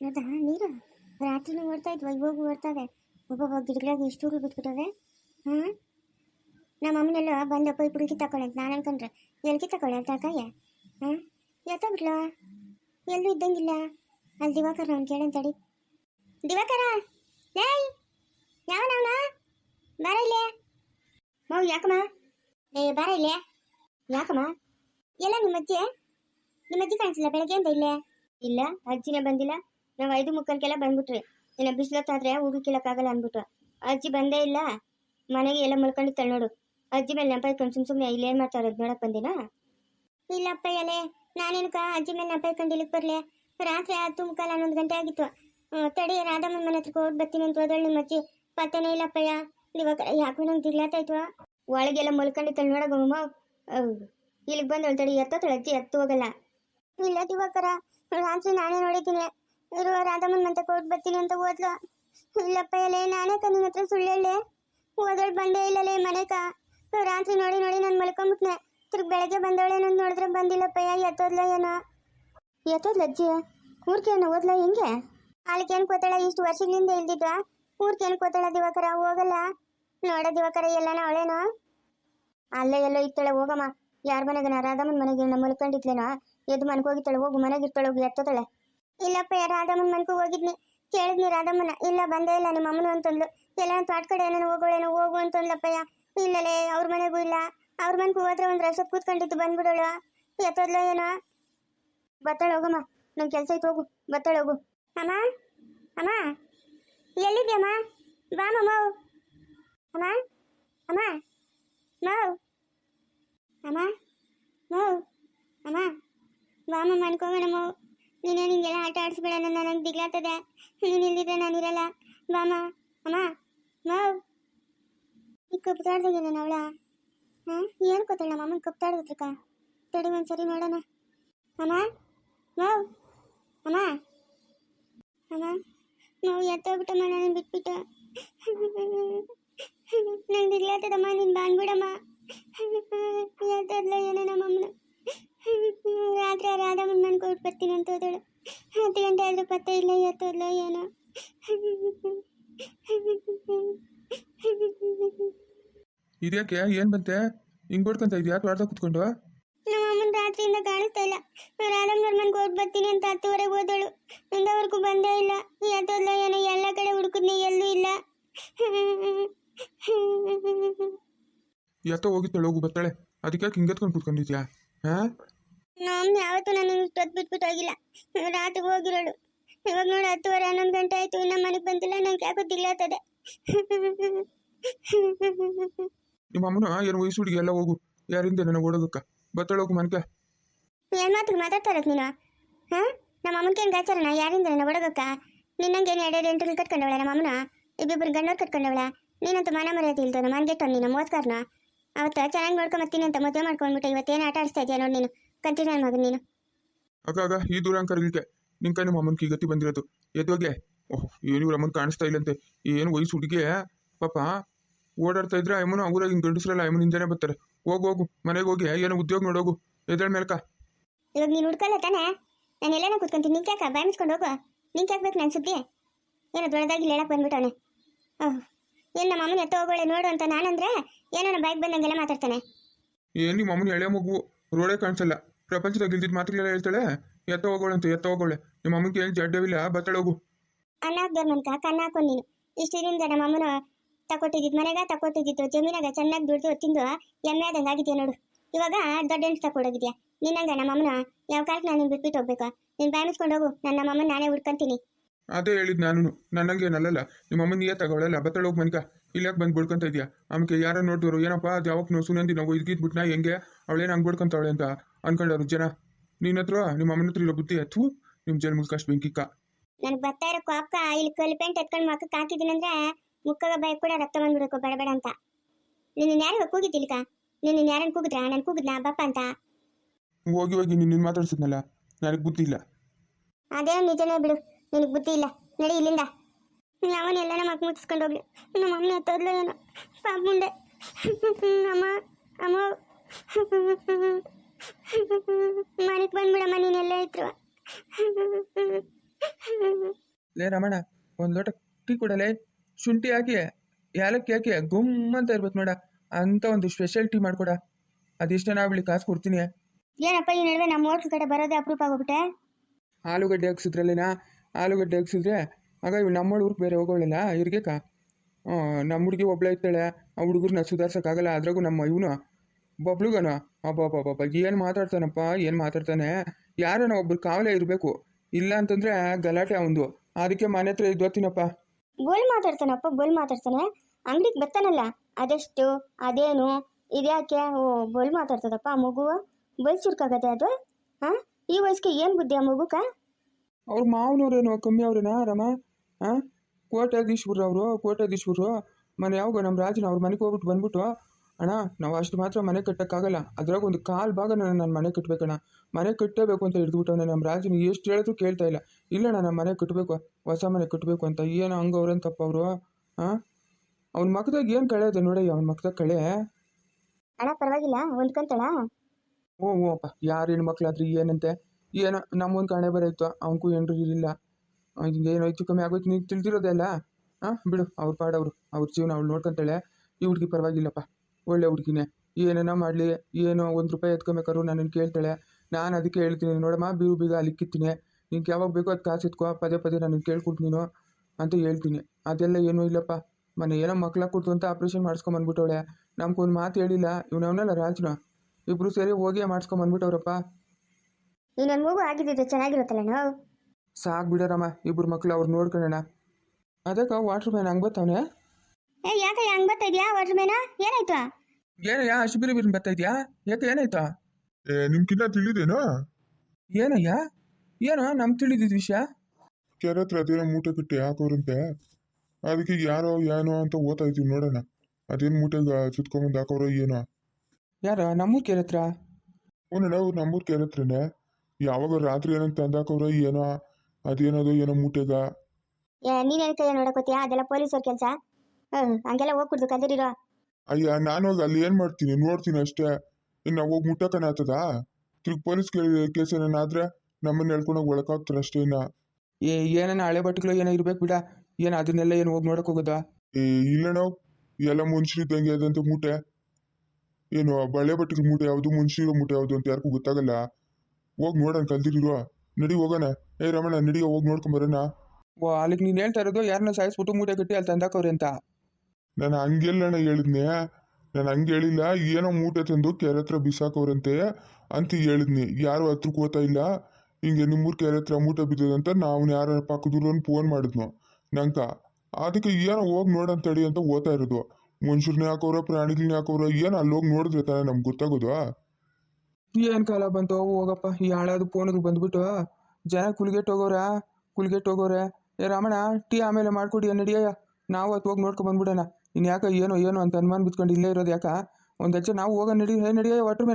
ನೋಡ್ದ ನೀರು. ರಾತ್ರಿನೂ ಓಡ್ತಾ ಇದ್ವು, ಇವಾಗ ಓಡ್ತಾವೆ. ಒಬ್ಬೊಬ್ಬ ಗಿಡಗಳಿಗೆ ಇಷ್ಟೂರು ಬಿಟ್ಬಿಟ್ಟವೆ ಹಾಂ? ನಮ್ಮ ಅಮ್ಮನೆಲ್ಲ ಬಂದ ಹುಡುಗಿ ತಗೊಳ್ಳಿ ಅಂತ ನಾನು ಅನ್ಕೊಂಡ್ರೆ ಎಲ್ಕಿ ತಗೊಳ್ಳಿ ಅಂತ ಕಾಯ ಹಾಂ? ಎತ್ತ ಬಿಟ್ಲ? ಎಲ್ಲೂ ಇದ್ದಂಗಿಲ್ಲ. ಅಲ್ಲಿ ದಿವಾಕರ್ ಅವ್ನು ಕೇಳಂತಡಿ ದಿವಾಕರ? ಏಯ್! ಯಾವನವನ ಬಾರ ಇಲ್ಲೇ? ಮೌ, ಯಾಕಮ್ಮ? ಏ, ಬಾರ ಇಲ್ಲೇ? ಯಾಕಮ್ಮ? ಎಲ್ಲ ನಿಮ್ಮ ಅಜ್ಜಿ ನಿಮ್ಮ ಅಜ್ಜಿ ಕಾಣಿಸಿಲ್ಲ, ಬೆಳಗ್ಗೆಯಿಂದ ಇಲ್ಲೇ? ಇಲ್ಲ, ಅಜ್ಜಿನೇ ಬಂದಿಲ್ಲ. ನಾವು ಐದು ಮುಕ್ಕಲ್ಕೆಲ್ಲ ಬಂದ್ಬಿಟ್ರಿ ಇನ್ನು ಬಿಸಿಲತ್ತಾದ್ರೆ ಹೂವು ಕೀಳಕ್ಕಾಗಲ್ಲ ಅಂದ್ಬಿಟ್ಟು ಅಜ್ಜಿ ಬಂದೇ ಇಲ್ಲ. ಮನೆಗೆ ಎಲ್ಲ ಮಲ್ಕೊಂಡಿರ್ತಾಳೆ ನೋಡು. ಅಜ್ಜಿ ಮೇಲೆ ನೆನಪಾಯ್ ಸುಮ್ ಸುಮ್ಮನೆ ಇಲ್ಲಿ ಏನು ಮಾಡ್ತಾರೆ ಅದು ನೋಡಕ್ ಬಂದಿನ? ಇಲ್ಲಪ್ಪ ಎಲೆ ನಾನೇನಕ ಅಜ್ಜಿ ಮೇಲೆ ನೆನಪಾಯ್ ಕಂಡು ಇಲ್ಲಿಗೆ ಬರಲಿ. ರಾತ್ರಿ ಹತ್ತು ಮುಕ್ಕಾಲು ಹನ್ನೊಂದು ಗಂಟೆ ಆಗಿತ್ತು. ತಡಿ ರಾಧಮ್ಮನ ಮನೆ ಹತ್ರಕ್ಕೆ ಹೋಗಿ ಬರ್ತೀನಿ ಅಂತ ಹೋದಳು ನಿಮ್ಮ ಅಜ್ಜಿ. ಪತ್ತೆನೇ ಇಲ್ಲಪ್ಪಯ್ಯ. ಇವಾಗ ಯಾಕೋ ನಂಗೆ ದಿಗ್ಲಾತಾಯ್ತು ಒಳಗೆಲ್ಲ ಮಲ್ಕೊಂಡಿರ್ತಾಳೆ ನೋಡಗಮ್ಮ ಇಲ್ಲಿಗೆ ಬಂದಳು ತಡಿ ಎತ್ತೋತಾಳೆ ಅಜ್ಜಿ ಎತ್ತು ಹೋಗಲ್ಲ. ಇಲ್ಲ ದಿವಾಕರ ರಾತ್ರಿ ನಾನೇ ನೋಡಿದ್ದೀನಿ. ಇರುವ ರಾಧಮ್ಮನ ಮತ್ತೆ ಕೊಟ್ಟು ಬರ್ತೀನಿ ಅಂತ ಓದ್ಲು. ಇಲ್ಲಪ್ಪ ಎಲೆ ನಾನೇ ನಿನ್ನ ಹತ್ರ ಸುಳ್ಳೆ ಓದೋಳ್ ಬಂದೇ ಇಲ್ಲಲೇ ಮನೆಕ. ರಾತ್ರಿ ನೋಡಿ ನೋಡಿ ನಾನು ಮಲ್ಕೊಂಬಿಟ್ನೆ. ತಿರ್ಗಿ ಬೆಳಗ್ಗೆ ಬಂದವಳೆ ನಾನು ನೋಡಿದ್ರೆ ಬಂದಿಲ್ಲಪ್ಪಯ್ಯ ಎತ್ತೋದ್ಲ ಏನೋ. ಎತ್ತೋದ್ಲ ಅಜ್ಜಿ? ಊರ್ಕೆ ಏನೋ ಓದ್ಲ ಹೆಂಗೆ? ಅಲ್ಲಿಗೆ ಏನು ಕೂತಾಳ ಇಷ್ಟು ವರ್ಷಗಳಿಂದ ಇಲ್ದಿದ್ವ? ಊರ್ಕೆ ಏನು ಕೂತಾಳ ದಿವಾಕರ? ಹೋಗಲ್ಲ. ನೋಡ ದಿವಾಕರ ಎಲ್ಲನ ಅವಳೇನೋ. ಅಲ್ಲೇ ಎಲ್ಲೋ ಇತ್ತಳೆ ಹೋಗಮ್ಮ. ಯಾರ ಮನೆಗೆ ನಾ ರಾಧಮ್ಮನ ಮನೆಗೆ ನಮ್ಮ ಮಲ್ಕೊಂಡಿದ್ಲೇನೋ? ಎದ್ದು ಮನೆಗೆ ಹೋಗಿತ್ತಾಳೆ ಹೋಗು ಮನೆಗೆ ಇರ್ತಾಳೆ ಹೋಗಿ ಎತ್ತತಾಳೆ ಇಲ್ಲಪ್ಪ ರಾಧಮ್ಮನ ಮನ್ಕೂ ಹೋಗಿದ್ನಿ. ಕೇಳಿದ್ನಿ ರಾಧಮ್ಮನ. ಇಲ್ಲ, ಬಂದೇ ಇಲ್ಲ, ನಿಮ್ಮ ಅಮ್ಮನು ಅಂತಂದ್ಲು. ಎಲ್ಲ ತೋಟ ಕಡೆ ಏನೋ ಹೋಗೋಳೇನೋ ಹೋಗು ಅಂತಂದ್ಲಪ್ಪಯ್ಯ. ಇಲ್ಲಲೇ, ಅವ್ರ ಮನೆಗೂ ಇಲ್ಲ. ಅವ್ರ ಮನೆಗೂ ಹೋದ್ರೆ ಒಂದು ರಸ ಕೂತ್ಕೊಂಡಿದ್ದು ಬಂದ್ಬಿಡೋಳು. ಎತ್ತೋದ್ಲ ಏನೋ? ಬತ್ತಾಳೆ ಹೋಗಮ್ಮ. ನಂಗೆ ಕೆಲಸ ಐತೆ, ಹೋಗು. ಬತ್ತಳ ಹೋಗು. ಅಮ್ಮ? ಅಮ್ಮ? ಎಲ್ಲಿದ್ಯಮ್ಮ? ಬಾ, ಮಮ್ಮ. ಅಮ್ಮ? ಅಮ್ಮ? ಮೌ ಅಮ್ಮ? ಮೌ ಅಮ್ಮ? ಬಾಮ ಮನ್ಕೋಗೋಣ ಮೌ ನೀನೇ ನಿಂಗೆಲ್ಲ ಆಟ ಆಡಿಸ್ಬೇಡ ನನ್ನ ನನಗೆ ದಿಗ್ಲಾತದೆ ನೀನು ನಾನು ಇರಲ್ಲ. ಬಾಮ ಅಮ್ಮ. ಮಾವ್ ಈ ನಾನು ಅವಳ. ಹಾಂ ಏನು ಗೊತ್ತಲ್ಲ ನಮ್ಮ ಅಮ್ಮನ ಕಪ್ತಾಡ್ದತ್ರಕ್ಕ ತಡಿ ಒಂದ್ಸರಿ ನೋಡೋಣ ಅಮ್ಮ. ಮೌ ಅಮ್ಮ. ಅಮ್ಮ. ನಾವು ಎತ್ತೋಗ್ಬಿಟ್ಟಮ್ಮ ನಾನು ಬಿಟ್ಬಿಟ್ಟು. ನಂಗೆ ದಿಗ್ಲಾತದಮ್ಮ ನೀನು ಬಾನ್ಬಿಡಮ್ಮ ಬರ್ತೀನಿ ಅಂತ ಹೋದಳು. ಹತ್ತು ಗಂಟೆ ಆದರೂ ಪತ್ತೆ ಇಲ್ಲ ಎತ್ತೋದ್ಲ ಏನೋ. ಇದ್ಯಾಕೆ? ಏನು ಬಂತೆ? ಹಿಂಗೆ ಬಡ್ಕೊಂತ ಇದೆಯಾ? ತೋಟದಾಗ ಕುತ್ಕೊಂಡು? ನಮ್ಮ ಅಮ್ಮನ ರಾತ್ರಿಯಿಂದ ಕಾಣಿಸ್ತಾ ಇಲ್ಲ. ರಾಧಮ್ಮನ ಮನೆಗೆ ಕೊಟ್ಟು ಬರ್ತೀನಿ ಅಂತ ಹತ್ತುವರೆಗೆ ಹೋದಳು. ಇಂದವರೆಗೂ ಬಂದೇ ಇಲ್ಲ. ಎತ್ತೋದ್ಲ ಏನೋ ಎಲ್ಲ ಕಡೆ ಹುಡುಕಿದ್ನಿ ಎಲ್ಲೂ ಇಲ್ಲ. ಯಾತೋ ಹೋಗಿದ್ದಾಳೆ ಹೋಗು ಬರ್ತಾಳೆ. ಅದಕ್ಕೆ ಹಿಂಗೆ ಎತ್ಕೊಂಡು ಕುತ್ಕೊಂಡಿದ್ಯಾ? ಹಾಂ? ನಮ್ಮ ಯಾವತ್ತು ನಾನು ಇಷ್ಟೊತ್ತು ಬಿಟ್ಬಿಟ್ಟು ಹೋಗಿಲ್ಲ. ರಾತ್ರಿ ಹೋಗಿರೋಳು. ಇವಾಗ ನೋಡಿ ಹತ್ತುವರೆ ಹನ್ನೊಂದು ಗಂಟೆ ಆಯ್ತು ಇನ್ನ ಮನೆಗೆ ಬಂದಿಲ್ಲ ನಂಗೆ ಯಾಕೋ ದಿಗ್ಲಾತದೆ ನಿಮ್ಮ ಅಮ್ಮನ ಏನು ವಯಸ್ಸು ಹುಡುಗಿ ಎಲ್ಲ ಹೋಗು. ಯಾರಿಂದ ನನಗೆ ಓಡೋದಕ್ಕ ಬರ್ತಾಳೆ ಹೋಗು ಮನ್ಕ ಏನ್ ಮಾತಿಗೆ ಮಾತಾಡ್ತಾರ ನೀನು? ಹಾ? ನಮ್ಮ ಅಮ್ಮನ ಏನು ಗಾಚಾರಣ ಯಾರಿಂದ ನನ್ನ ಒಡಗಕ್ಕ ನಿನ್ನಂಗೆ ಏನು ಎರಡು ಎಂಟು ಕಟ್ಕೊಂಡವಳ ನಮ್ಮ ಅಮ್ಮನ? ಇಬ್ಬಿಬ್ಬರು ಗಂಡವ್ರು ಕಟ್ಕೊಂಡವಳ. ನೀನಂತೂ ಮನ ಮರ್ಯಾದೆ ಇಲ್ದವನು ಮನ್ಗೆಟ್ಟು ನೀನು ಮೋಸ್ಕಾರನ ಅವತ್ತು ಚೆನ್ನಾಗಿ ನೋಡ್ಕೊಂಬತ್ತೀನಿ ಅಂತ ಮದುವೆ ಮಾಡ್ಕೊಂಡ್ಬಿಟ್ಟು ಇವತ್ತೇನು ಆಟ ಆಡಿಸ್ತಾ ಇದೆಯಾ ನೋಡಿ ನೀನು? ಕಂಟಿನ್ಯೂ ನನ್ನ ಮಗನ ನೀನು. ಆಗ ಆಗ ಈ ದೂರಾಂಕರ ಇಲ್ಕೆ. ನಿಂಕ ನಿಮ್ಮ ಅಮ್ಮನ ಕಿಗತಿ ಬಂದಿರೋದು. ಎದುವಾಗೆ? ಓಹ್ ಏನು ಇವ್ರ ಅಮ್ಮನ ಕಾಣಿಸ್ತಾ ಇಲ್ಲಂತೆ. ಏನು ವಯಸ್ಸು ಹುಡುಗಿ ಪಾಪ ಓಡಾಡ್ತಾ ಇದ್ರೆ ಅಮ್ಮನು ಊರಾಗ ಹಿಂಗೆ ಗಂಡಸ್ರಲ್ಲ ಅಮ್ಮನ ಹಿಂದೆನೇ ಬರ್ತಾರೆ. ಹೋಗು ಹೋಗು ಮನೆಗೆ ಹೋಗಿ ಏನೋ ಉದ್ಯೋಗ ನೋಡೋಗು. ಎದ್ರ ಮೇಲ್ಕ. ಇವಾಗ ನೀನು ಹುಡ್ಕಲ್ಲ ತಾನೆ? ನಾನು ಎಲ್ಲ ಕೂತ್ಕೊಂತೀನಿ. ನಿಂಗೆ ಯಾಕೆ? ಬಾಯಿಸ್ಕೊಂಡು ಹೋಗು. ನಿಂಗೆ ಯಾಕೆ ಬೇಕು ನನ್ನ ಸುದ್ದಿ? ಏನೋ ದೊಡ್ಡದಾಗಿ ಹೇಳಕ್ಕೆ ಬಂದ್ಬಿಟ್ಟವನೆ. ಓಹ್ ಏನು ನಮ್ಮ ಅಮ್ಮನ ಎತ್ತ ಹೋಗೋಳೆ ನೋಡು ಅಂತ ನಾನಂದ್ರೆ ಏನೋ ನಮ್ಮ ಬೈಕ್ ಬಂದಂಗೆಲ್ಲ ಮಾತಾಡ್ತಾನೆ. ಏನು ನಿಮ್ಮ ಅಮ್ಮನ ಎಳೆ ಮಗು? ರೋಡೇ ಕಾಣಿಸಲ್ಲ. ಪ್ರಪಂಚದಾಗ ಇಲ್ದಿದ್ ಮಾತುಗಳೆಲ್ಲ ಹೇಳ್ತಾಳೆ ಎತ್ತ ಹೋಗೋಳಂತೆ ಎತ್ತ ಹೋಗೋಳೆ. ನಿಮ್ಮ ಅಮ್ಮಿಗೆ ಏನು ಜಡ್ಡವಿಲ್ಲ ಬತ್ತಳೋಗು ಹೋಗು. ಅನ್ನ ಹಾಕ್ದವ್ರು ನನ್ಕ ಕಣ್ಣ ಹಾಕೊಂಡು ನೀನು. ಇಷ್ಟು ದಿನದಿಂದ ನಮ್ಮ ಅಮ್ಮನ ತಕೊಟ್ಟಿದ್ದಿದ್ದು ಮನೆಗ ತಕೊಟ್ಟಿದ್ದಿತ್ತು ಜಮೀನಾಗ ಚೆನ್ನಾಗಿ ದುಡ್ದು ತಿಂದು ಎಮ್ಮೆ ಆದಂಗೆ ಆಗಿದೆಯಾ ನೋಡು. ಇವಾಗ ದೊಡ್ಡ ಹೆಣ್ಣು ತಕೊಂಡೋಗಿದ್ಯಾ ನಿನ್ನಂಗ ನಮ್ಮ ಅಮ್ಮನ ಯಾವ ಕಾಲಕ್ಕೆ ನಾನು ಬಿಟ್ಬಿಟ್ಟು ಹೋಗ್ಬೇಕಾ? ನೀನು ಬಾಯಿಸ್ಕೊಂಡು ಹೋಗು ನನ್ನ ನಮ್ಮ ಅಮ್ಮನ ನಾನೇ ಹುಡ್ಕೊಂತೀನಿ. ಅದೇ ಹೇಳಿದ್ ನಾನು ನಲ್ಲಲ್ಲ. ನಿಮ್ಮ ಅಮ್ಮನ ನೀಯೇ ತಗೊಳ್ಳಲ್ಲ ಬತ್ತಳ ಹೋಗಿ ಮನ್ಕ. ಇಲ್ಲಾಕ್ ಬಂದು ಬಿಡ್ಕೊಂತ ಇದೆಯಾ? ಆಮೇಲೆ ಯಾರೋ ನೋಡಿದ್ರು ಏನಪ್ಪ ಅದು ಯಾವಾಗ ಸುನಂದಿ ನಾವು ಇದ್ಗಿದ್ಬಿಟ್ನಾ ಹೆಂಗೆ? ಅವಳೇನು ಹಂಗೆ ಬಿಡ್ಕೊಂತಾವಳೆ ಅಂತ. ಅನ್ಕೊಂಡವ್ರು ಜನ. ನಿನ್ನ ಹತ್ರ ನಿಮ್ಮ ಅಮ್ಮನ ಹತ್ರ ಇರೋ ಬುದ್ಧಿ ಅಥು ನಿಮ್ಮ ಜನ ಮುಲ್ಕಷ್ಟು ಬೆಂಕಿಕ್ಕ ನನಗೆ ಬರ್ತಾ ಇರೋ ಕಾಪ್ಕ ಇಲ್ಲಿ ಕಲ್ ಪೇಂಟ್ ಎತ್ಕೊಂಡು ಮಕ್ಕಕ್ಕೆ ಅಂದ್ರೆ ಮುಕ್ಕಗ ಬೈ ಕೂಡ ರಕ್ತ ಬಂದ್ಬಿಡಬೇಕು ಬೇಡ ಅಂತ. ನಿನ್ನ ಯಾರು ಕೂಗಿದ್ದಿಲ್ಕ ನಿನ್ನ ಯಾರನ್ನ ಕೂಗಿದ್ರ? ನಾನು ಕೂಗಿದ್ನಾ? ಬಪ್ಪ ಅಂತ. ಹೋಗಿ ಹೋಗಿ ನಿನ್ನ ಮಾತಾಡ್ಸಿದ್ನಲ್ಲ? ನನಗೆ ಬುದ್ಧಿ ಇಲ್ಲ? ಅದೇ ನಿಜನೇ ಬಿಡು. ನಿನಗೆ ಬುದ್ಧಿ ಇಲ್ಲ. ನಡಿ ಇಲ್ಲಿಂದ. ಅವನ ಎಲ್ಲ ನಮ್ಮ ಅಕ್ಕ ಮುಚ್ಚಿಸ್ಕೊಂಡು ಹೋಗ್ಲಿ. ನಮ್ಮ ಅಮ್ಮನ ಎತ್ತೋದ್ಲು ಏನೋ ಪಾಪ ಮುಂದೆ. ಅಮ್ಮ ಅಮ್ಮ. ಮನೆಗೆ ಬಂದ್ಬಿಡಮ್ಮ ನೀನೆಲ್ಲ ಇದ್ರು. ಲೇ ರಮಣ ಒಂದು ಲೋಟ ಟೀ ಕೊಡಲೇ. ಶುಂಠಿ ಹಾಕಿ ಯಾಲಕ್ಕಿ ಹಾಕಿ ಗುಮ್ ಅಂತ ಇರ್ಬೇಕು ನೋಡ. ಅಂತ ಒಂದು ಸ್ಪೆಷಲ್ ಟೀ ಮಾಡ್ಕೊಡ. ಅದಿಷ್ಟ ನಾ ಬಿಳಿ ಕಾಸು ಕೊಡ್ತೀನಿ. ಏನಪ್ಪ ಈ ನಡುವೆ ನಮ್ಮ ಹೋಟ್ಲ್ ಕಡೆ ಬರೋದೇ ಅಪರೂಪ ಆಗೋಗ್ಬಿಟ್ಟೆ ಆಲೂಗಡ್ಡೆ ಹಾಕ್ಸಿದ್ರಲ್ಲಿನಾ? ಆಲೂಗಡ್ಡೆ ಹಾಕ್ಸಿದ್ರೆ ಆಗ ಇವ್ ನಮ್ಮ ಊರಿಗೆ ಬೇರೆ ಹೋಗೋಳಿಲ್ಲ ಇರ್ಗೆಕ? ನಮ್ಮ ಹುಡುಗಿ ಒಬ್ಳೆ ಇರ್ತಾಳೆ ಆ ಹುಡುಗರನ್ನ ಸುಧಾರ್ಸೋಕ್ಕಾಗಲ್ಲ ಅದ್ರಾಗೂ ನಮ್ಮ ಇವನು. ಬಬ್ಳುಗನ ಅಬ್ಬಬ್ಬಬ್ಬ ಏನು ಮಾತಾಡ್ತಾನಪ್ಪ ಏನು ಮಾತಾಡ್ತಾನೆ? ಯಾರನ್ನ ಒಬ್ರು ಕಾವಲೇ ಇರಬೇಕು? ಇಲ್ಲ ಅಂತಂದ್ರೆ ಗಲಾಟೆ ಅವಂದು. ಅದಕ್ಕೆ ಮನೆ ಹತ್ರ ಇದ್ದೋತೀನಪ್ಪ ಗೋಲ್ ಮಾತಾಡ್ತಾನಪ್ಪ ಗೋಲ್ ಮಾತಾಡ್ತಾನೆ. ಅಂಗಡಿಗೆ ಬರ್ತಾನಲ್ಲ ಅದೆಷ್ಟು ಅದೇನು ಇದ್ಯಾಕೆ? ಓ ಬೋಲ್ ಮಾತಾಡ್ತದಪ್ಪ ಆ ಮಗು? ಬೋಲ್ ಚುರುಕಾಗತ್ತೆ ಅದು? ಹಾಂ ಈ ವಯಸ್ಸಿಗೆ ಏನು ಬುದ್ಧಿ ಆ ಮಗುಕ? ಅವ್ರ ಮಾವನವ್ರೇನು ಕಮ್ಮಿ ಅವ್ರೇನಾ ರಮ? ಹಾಂ ಕೋಟಾಧೀಶ್ವರ ಅವರು ಕೋಟ್ಯಾಧೀಶ್ವರರು ಮನೆ ಯಾವಾಗ? ನಮ್ಮ ರಾಜನ ಅವ್ರ ಮನೆಗೆ ಹೋಗ್ಬಿಟ್ಟು ಬಂದ್ಬಿಟ್ಟು ಅಣ್ಣ ನಾವು ಅಷ್ಟು ಮಾತ್ರ ಮನೆ ಕಟ್ಟೋಕ್ಕಾಗಲ್ಲ. ಅದ್ರಾಗ ಒಂದು ಕಾಲು ಭಾಗ ನಾನು ಮನೆ ಕಟ್ಟಬೇಕಣ್ಣ ಮನೆ ಕಟ್ಟಬೇಕು ಅಂತ ಹಿಡಿದ್ಬಿಟ್ಟವನೆ ನಮ್ಮ ರಾಜನ ಎಷ್ಟು ಹೇಳಿದ್ರು ಕೇಳ್ತಾ ಇಲ್ಲ. ಇಲ್ಲಣ್ಣ ನಮ್ಮ ಮನೆ ಕಟ್ಟಬೇಕು ಹೊಸ ಮನೆ ಕಟ್ಟಬೇಕು ಅಂತ. ಏನು ಹಂಗೆ ಅವ್ರಂತಪ್ಪ ಅವರು ಹಾಂ ಅವ್ನ ಮಕ್ಕದಾಗ ಏನು ಕಳೆ ಇದೆ ನೋಡಿ ಅವ್ನ ಮಕ್ಕದಾಗ ಕಳೆ? ಅಣ್ಣ ಪರವಾಗಿಲ್ಲ ಹೊಂದ್ಕೊಂತಳ ಓ ಓ ಅಪ್ಪ ಯಾರು ಹೆಣ್ಮಕ್ಳಾದ್ರೂ ಏನಂತೆ? ಏನೋ ನಮ್ಮೊಂದು ಕಾಣೆ ಬರೋಯ್ತು ಅವನಕ್ಕೂ ಅವನಿಗೂ ಏನ್ರು ಇರಲಿಲ್ಲ. ಹಿಂಗೆ ಏನೋ ಹೆಚ್ಚು ಕಮ್ಮಿ ಆಗೋಯ್ತು ನೀನು ತಿಳಿದಿರೋದೇ ಅಲ್ಲ? ಹಾಂ ಬಿಡು ಅವ್ರ ಪಾಡವ್ರು ಅವ್ರ ಜೀವನ ಅವ್ಳು ನೋಡ್ಕೊಂತಾಳೆ. ಈ ಹುಡುಗಿ ಪರವಾಗಿಲ್ಲಪ್ಪ. ಒಳ್ಳೆ ಹುಡುಗಿನೇ. ಏನೇನೋ ಮಾಡಲಿ ಏನೋ ಒಂದು ರೂಪಾಯಿ ಎತ್ಕೊಬೇಕಾದ್ರು ನನ್ನನ್ನು ಕೇಳ್ತಾಳೆ. ನಾನು ಅದಕ್ಕೆ ಹೇಳ್ತೀನಿ ನೋಡಮ್ಮ ಬೀರು ಬೀಗ ಅಲ್ಲಿಕ್ಕಿತ್ತೀನಿ ನಿಂಗೆ ಯಾವಾಗ ಬೇಕೋ ಅದು ಕಾಸು ಇತ್ಕೋ ಪದೇ ಪದೇ ನಾನು ಕೇಳ್ಕೊಡ್ತೀನೋ ಅಂತ ಹೇಳ್ತೀನಿ. ಅದೆಲ್ಲ ಏನೂ ಇಲ್ಲಪ್ಪ. ಮನೆ ಏನೋ ಮಕ್ಳಾಗ ಕೊಡ್ತು ಅಂತ ಆಪ್ರೇಷನ್ ಮಾಡಿಸ್ಕೊಂಬಂದ್ಬಿಟ್ಟವಳೆ. ನಮ್ಗೊಂದು ಮಾತು ಹೇಳಿಲ್ಲ ಇವನವನಲ್ಲ ರಾಜನ. ಇಬ್ಬರು ಸೇರಿ ಹೋಗಿ ಮಾಡಿಸ್ಕೊಂಬಂದ್ಬಿಟ್ಟವ್ರಪ್ಪ. ಈ ನನ್ನ ಮಗು ಆಗಿದ್ದಿದ್ರೆ ಚೆನ್ನಾಗಿರುತ್ತಲ್ಲ ನಾವು? ಸಾಕು ಬಿಡೋರಮ್ಮ ಇಬ್ಬರು ಮಕ್ಕಳು ಅವ್ರು ನೋಡ್ಕೊಳ್ಳೋಣ. ಅದಕ್ಕೆ ವಾಟ್ರ್ ಮ್ಯಾನ್ ಹಂಗೆ ಬರ್ತಾವನೆ ಏ ಯಾಕೆ ಹಂಗೆ ಬರ್ತಾ ಇದೆಯಾ? ವಾಟರ್ ಮೇನ ಏನಾಯ್ತು? ಏನಯ್ಯ ಶಿಬಿರ ಬಿರ್ನ್ ಬರ್ತಾ ಇದೆಯಾ? ಯಾಕೆ ಏನಾಯ್ತಾ? ಏ ನಿಮ್ಗಿನ್ನ ತಿಳಿದೇನೋ? ಏನಯ್ಯ? ಏನೋ ನಮ್ ತಿಳಿದಿದ್ ವಿಷಯ? ಕೆರೆ ಹತ್ರ ಅದೇನೋ ಮೂಟೆ ಕಟ್ಟಿ ಹಾಕೋರಂತೆ. ಅದಕ್ಕೆ ಯಾರೋ ಏನೋ ಅಂತ ಓದ್ತಾ ಇದೀವಿ ನೋಡೋಣ. ಅದೇನು ಮೂಟೆಗೆ ಸುತ್ಕೊಂಬಂದು ಹಾಕೋರೋ ಏನೋ? ಯಾರ ನಮ್ಮೂರ್ ಕೆರೆ ಹತ್ರ? ಒಂದು ನಾವು ನಮ್ಮೂರ್ ಕೆರೆ ಹತ್ರನೇ. ಯಾವಾಗ ರಾತ್ರಿ ಏನೋ ತಂದು ಹಾಕೋರೋ ಏನೋ? ಅದೇನದು ಏನೋ ಮೂಟೆಗ ಏ ನೀನೇನು ಕೈ ನೋಡಕೋತೀಯಾ? ಅದೆಲ್ಲ ಪೊಲೀಸವ್ರ ಕೆಲಸ? ಹಂಗೆಲ್ಲ ಹೋಗ್ಬಿಡ್ದು ಕದಿರಿರೋ ಅಯ್ಯ ನಾನು ಹೋಗಿ ಅಲ್ಲಿ ಏನು ಮಾಡ್ತೀನಿ? ನೋಡ್ತೀನಿ ಅಷ್ಟೇ. ಇನ್ನ ಹೋಗಿ ಮುಟ್ಟಕನ ಆತದ ತಿರ್ಗಿ ಪೊಲೀಸ್ ಕೇಸ್ ಏನಾದ್ರೆ ನಮ್ಮನ್ನ ಹೇಳ್ಕೊಂಡೋಗಿ ಒಳಕಾಗ್ತಾರೆ ಅಷ್ಟೇ ಇನ್ನ. ಏ ಏನೇನು ಹಳೆ ಬಟ್ಟೆಗಳು ಏನೋ ಇರ್ಬೇಕು ಬಿಡ. ಏನ ಅದನ್ನೆಲ್ಲ ಏನು ಹೋಗಿ ನೋಡಕ್ ಹೋಗೋದಾ? ಏ ಇಲ್ಲಣ್ಣ. ಎಲ್ಲ ಮನುಷ್ಯರಿದ್ದಂಗೆ ಅದಂತ ಮೂಟೆ. ಏನು ಬಳೆ ಬಟ್ಟೆಗಳ ಮೂಟೆ ಯಾವುದು ಮನುಷ್ಯರೋ ಮೂಟೆ ಯಾವುದು ಅಂತ ಯಾರಿಗೂ ಗೊತ್ತಾಗಲ್ಲ. ಹೋಗಿ ನೋಡೋಣ ಕಲ್ತಿರಿರುವ ನಡಿ ಹೋಗೋಣ. ಏ ರಮಣ ನಡಿ ಹೋಗಿ ನೋಡ್ಕೊಂಬರೋಣ ಓ ಅಲ್ಲಿಗೆ ನೀನು ಹೇಳ್ತಾ ಇರೋದು ಯಾರನ್ನ ಸಾಯಿಸ್ಬಿಟ್ಟು ಮೂಟೆ ಕಟ್ಟಿ ಅಲ್ಲಿ ತಂದಾಕವ್ರಿ ಅಂತ? ನಾನು ಹಂಗೆಲ್ಲಣ್ಣ ಹೇಳಿದ್ನೆ. ನಾನು ಹಂಗೆ ಹೇಳಿಲ್ಲ, ಏನೋ ಮೂಟೆ ತಂದು ಕೆರೆ ಹತ್ರ ಬಿಸಾಕೋರಂತೆ ಅಂತ ಹೇಳಿದ್ನಿ. ಯಾರು ಹತ್ರಕ್ಕೆ ಕೂತಾ ಇಲ್ಲ. ಹಿಂಗೆ ನಿಮ್ಮೂರು ಕೆರೆ ಹತ್ರ ಮೂಟೆ ಬಿದ್ದದಂತ ನಾವು ಯಾರ ಪಕ್ಕದೂರು ಫೋನ್ ಮಾಡಿದ್ನು. ನಂಕ ಅದಕ್ಕೆ ಏನೋ ಹೋಗಿ ನೋಡಂತಡಿ ಅಂತ ಓದ್ತಾ ಇರೋದು. ಮನುಷ್ಯರನ್ನ ಹಾಕೋರ ಪ್ರಾಣಿಗಳನ್ನ ಹಾಕೋರೋ, ಏನೋ ಅಲ್ಲಿ ಹೋಗಿ ನೋಡಿದ್ರೆ ತಾನೇ ನಮ್ಗೆ ಗೊತ್ತಾಗೋದು? ಏನು ಕಾಲ ಬಂತು, ಹೋಗಪ್ಪ. ಈ ಹಾಳಾದ ಫೋನಿಗೆ ಬಂದ್ಬಿಟ್ಟು, ಜನ ಕುಲ್ಗೆಟ್ ಹೋಗೋರ? ಕುಲ್ಗೆಟ್ ಹೋಗೋರೆ. ಏ ರಾಮಣ್ಣ, ಟೀ ಆಮೇಲೆ ಮಾಡ್ಕೊಡಿ ನಡಿಯಯ್ಯ ನಾವು ಅದು ಹೋಗಿ ನೋಡ್ಕೊ ಬಂದ್ಬಿಡೋಣ. ಇನ್ನು ಯಾಕೆ ಏನೋ ಏನೋ ಅಂತ ಅನುಮಾನ ಬಿತ್ಕೊಂಡು ಇಲ್ಲೇ ಇರೋದು ಯಾಕ? ಒಂದು ಹೆಚ್ಚು ನಾವು ಹೋಗೋಣ ನಡಿ ಹೇ ನಡಿಯೋ ವಾಟ್ರ್